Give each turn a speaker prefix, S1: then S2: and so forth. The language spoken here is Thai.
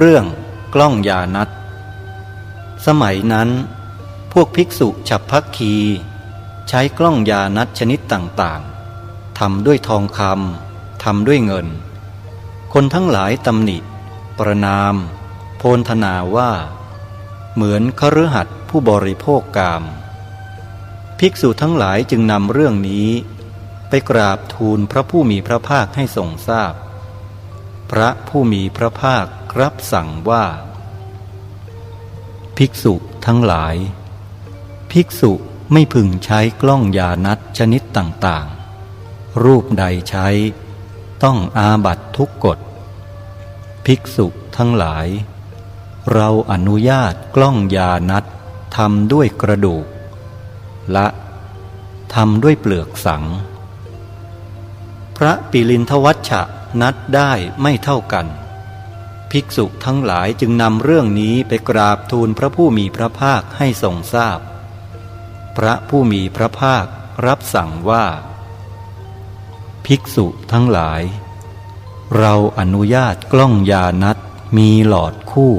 S1: เรื่องกล้องยานัดสมัยนั้น พวกภิกษุฉับพักคี ใช้กล้องยานัดชนิดต่างๆทำด้วยทองคำทำด้วยเงิน คนทั้งหลายตำหนิ ประนาม โพนธนาว่า เหมือนคฤหัสถ์ผู้บริโภคกาม ภิกษุทั้งหลายจึงนำเรื่องนี้ ไปกราบทูลพระผู้มีพระภาคให้ทรงทราบพ พระผู้มีพระภาครับสั่งว่า ภิกษุทั้งหลาย ภิกษุไม่พึงใช้กล้องยานัดชนิดต่างๆ รูปใดใช้ ต้องอาบัตทุกกฎ ภิกษุทั้งหลาย เราอนุญาตกล้องยานัดทำด้วยกระดูก และทำด้วยเปลือกสัง พระปิลินทวัชชะนัดได้ไม่เท่ากัน ภิกษุทั้งหลายจึงนำเรื่องนี้ไปกราบทูลพระผู้มีพระภาคให้ทรงทราบพพระผู้มีพระภาครับสั่งว่า ภิกษุทั้งหลาย เราอนุญาตกล้องยานัดมีหลอดคู่